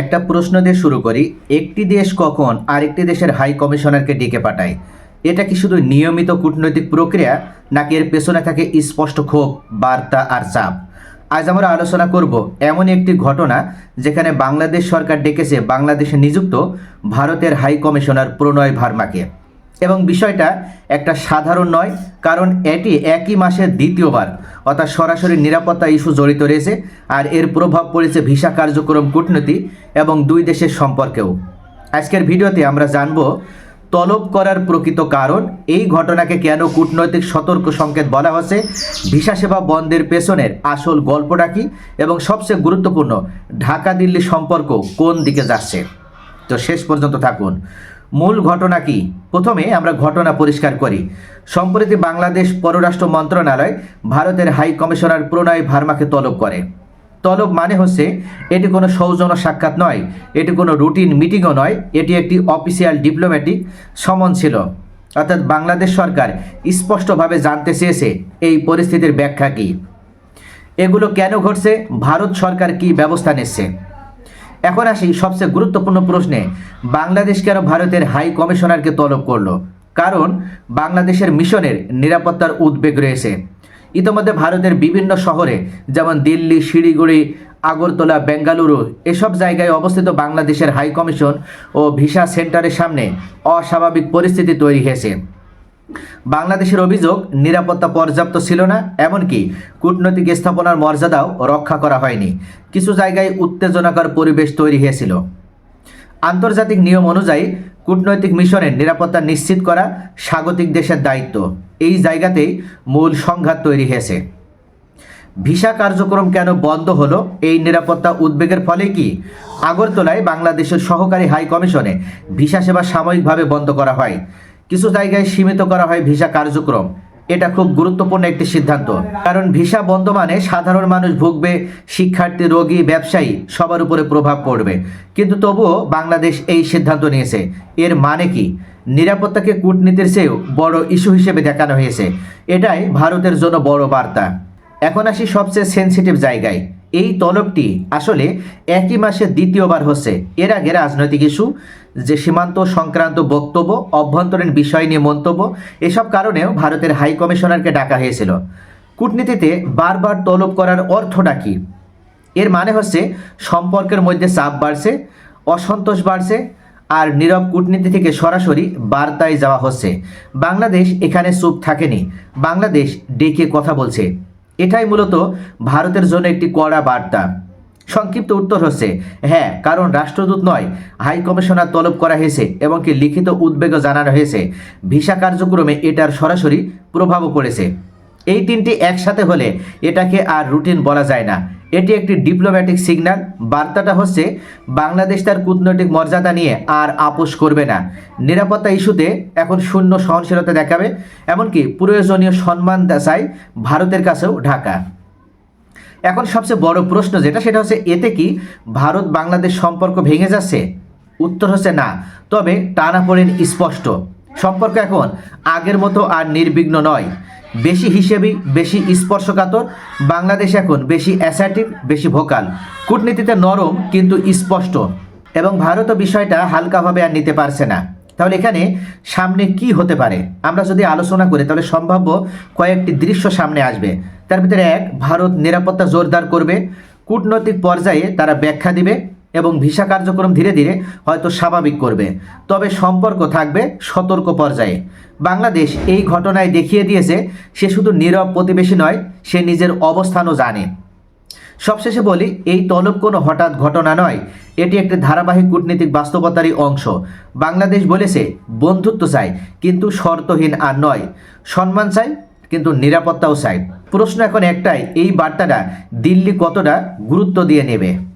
একটা প্রশ্ন দিয়ে শুরু করি, একটি দেশ কখন আরেকটি দেশের হাই কমিশনারকে ডেকে পাঠায়? এটা কি শুধু নিয়মিত কূটনৈতিক প্রক্রিয়া, নাকি এর পেছনে থাকে স্পষ্ট ক্ষোভ, বার্তা আর চাপ? আজ আমরা আলোচনা করব এমন একটি ঘটনা যেখানে বাংলাদেশ সরকার ডেকেছে বাংলাদেশে নিযুক্ত ভারতের হাই কমিশনার প্রণয় ভার্মাকে। এবং বিষয়টা একটা সাধারণ নয়, কারণ এটি একই মাসের দ্বিতীয়বার। অর্থাৎ সরাসরি নিরাপত্তা ইস্যু জড়িত রয়েছে, আর এর প্রভাব পড়েছে ভিসা কার্যক্রম, কূটনীতি এবং দুই দেশের সম্পর্কেও। আজকের ভিডিওতে আমরা জানব, তলব করার প্রকৃত কারণ, এই ঘটনাকে কেন কূটনৈতিক সতর্ক সংকেত বলা হচ্ছে, ভিসা সেবা বন্ধের পেছনের আসল গল্পটা কি, এবং সবচেয়ে গুরুত্বপূর্ণ, ঢাকা দিল্লি সম্পর্ক কোন দিকে যাচ্ছে। তো শেষ পর্যন্ত থাকুন। মূল ঘটনা কি? প্রথমে আমরা ঘটনা পরিষ্কার করি। সম্প্রতি বাংলাদেশ পররাষ্ট্র মন্ত্রণালয় ভারতের হাই কমিশনার প্রণয় ভার্মাকে তলব করে। তলব মানে হচ্ছে, এটি কোনো সৌজন্য সাক্ষাৎ নয়, এটি কোনো রুটিন মিটিংও নয়, এটি একটি অফিসিয়াল ডিপ্লোম্যাটিক সমন ছিল। অর্থাৎ বাংলাদেশ সরকার স্পষ্টভাবে জানতে চেয়েছে এই পরিস্থিতির ব্যাখ্যা কী। এগুলো কেন ঘটছে, ভারত সরকার কি ব্যবস্থা নিচ্ছে? এখন আসি সবচেয়ে গুরুত্বপূর্ণ প্রশ্নে। বাংলাদেশ কেন ভারতের হাই কমিশনারকে তলব করল। কারণ, বাংলাদেশের মিশনের নিরাপত্তার উদ্বেগ রয়েছে। ইতোমধ্যে ভারতের বিভিন্ন শহরে, যেমন দিল্লি, শিলিগুড়ি, আগরতলা, বেঙ্গালুরু, এসব জায়গায় অবস্থিত বাংলাদেশের হাই কমিশন ও ভিসা সেন্টারের সামনে অস্বাভাবিক পরিস্থিতি তৈরি হয়েছে। বাংলাদেশের অভিযোগ, নিরাপত্তা পর্যাপ্ত ছিল না, এমনকি কূটনৈতিক স্থাপনার মর্যাদাও রক্ষা করা হয়নি। কিছু জায়গায় উত্তেজনাকর পরিবেশ তৈরি হয়েছিল। আন্তর্জাতিক নিয়ম অনুযায়ী, কূটনৈতিক মিশনের নিরাপত্তা নিশ্চিত করা স্বাগতিক দেশের দায়িত্ব। এই জায়গাতেই মূল সংঘাত তৈরি হয়েছে। ভিসা কার্যক্রম কেন বন্ধ হলো? এই নিরাপত্তা উদ্বেগের ফলে কি? আগরতলায় বাংলাদেশের সহকারী হাই কমিশনে ভিসা সেবা সাময়িকভাবে বন্ধ করা হয়। কিছু জায়গায় সীমিত করা হয় ভিসা কার্যক্রম। এটা খুব গুরুত্বপূর্ণ একটি সিদ্ধান্ত। কারণ ভিসা বন্ধ মানে সাধারণ মানুষ ভুগবে, শিক্ষার্থী, রোগী, ব্যবসায়ী, সবার উপরে প্রভাব পড়বে। কিন্তু তবুও বাংলাদেশ এই সিদ্ধান্ত নিয়েছে। এর মানে কি? নিরাপত্তাকে কূটনীতির চেয়েও বড় ইস্যু হিসেবে দেখানো হয়েছে। এটাই ভারতের জন্য বড় বার্তা। এখন আসি সবচেয়ে সেন্সিটিভ জায়গায়। এই তলবটি আসলে একই মাসে দ্বিতীয়বার হচ্ছে। এর আগে রাজনৈতিক ইস্যু, যে সীমান্ত সংক্রান্ত বক্তব্য, অভ্যন্তরীণ বিষয় নিয়ে মন্তব্য, এসব কারণেও ভারতের হাই কমিশনারকে ডাকা হয়েছিল। কূটনীতিতে বারবার তলব করার অর্থটা কী? এর মানে হচ্ছে সম্পর্কের মধ্যে চাপ বাড়ছে, অসন্তোষ বাড়ছে, আর নীরব কূটনীতি থেকে সরাসরি বার্তায় যাওয়া হচ্ছে। বাংলাদেশ এখানে চুপ থাকেনি। বাংলাদেশ ডেকে কথা বলছে। এটাই মূলত ভারতের জন্য একটি কড়া বার্তা। সংক্ষিপ্ত উত্তর হচ্ছে হ্যাঁ কারণ রাষ্ট্রদূত নয়, হাই কমিশনার তলব করা হয়েছে এবং কি লিখিত উদ্বেগও জানানো হয়েছে। ভিসা কার্যক্রমে এটার সরাসরি প্রভাবও পড়েছে। এই তিনটি একসাথে হলে এটাকে আর রুটিন বলা যায় না। এটি একটি ডিপ্লোম্যাটিক সিগন্যাল বার্তাটা হচ্ছে, বাংলাদেশ তার কূটনৈতিক মর্যাদা নিয়ে আর আপোষ করবে না। নিরাপত্তা ইস্যুতে এখন শূন্য সহনশীলতা দেখাবে, এমনকি প্রয়োজনীয় সম্মান চাই ভারতের কাছেও ঢাকা। এখন সবচেয়ে বড় প্রশ্ন যেটা, সেটা হচ্ছে, এতে কি ভারত বাংলাদেশ সম্পর্ক ভেঙে যাচ্ছে? উত্তর হচ্ছে না, তবে টানাপোড়েন স্পষ্ট। সম্পর্ক এখন আগের মতো আর নির্বিঘ্ন নয়। বেশি হিসেবি, বেশি স্পর্শকাতর, বাংলাদেশ এখন বেশি অ্যাসার্টিভ বেশি ভোকাল কূটনীতিতে নরম, কিন্তু স্পষ্ট। এবং ভারতও বিষয়টা হালকাভাবে আর নিতে পারছে না। তাহলে এখানে সামনে কি হতে পারে? আমরা যদি আলোচনা করি, তাহলে সম্ভাব্য কয়েকটি দৃশ্য সামনে আসবে। তার ভিতরে এক, ভারত নিরাপত্তা জোরদার করবে। কূটনৈতিক পর্যায়ে তারা ব্যাখ্যা দিবে। এবং ভিসা কার্যক্রম ধীরে ধীরে হয়তো স্বাভাবিক করবে। তবে সম্পর্ক থাকবে সতর্ক পর্যায়ে। বাংলাদেশ এই ঘটনায় দেখিয়ে দিয়েছে, সে শুধু নীরব প্রতিবেশী নয়, সে নিজের অবস্থানও জানে। সবশেষে বলি, এই তলব কোনো হঠাৎ ঘটনা নয়। এটি একটি ধারাবাহিক কূটনীতিক বাস্তবতারই অংশ। বাংলাদেশ বলেছে, বন্ধুত্ব চাই, কিন্তু শর্তহীন আর নয়। সম্মান চাই, কিন্তু নিরাপত্তাও চাই। প্রশ্ন এখন একটাই, এই বার্তাটা দিল্লি কতটা গুরুত্ব দিয়ে নেবে?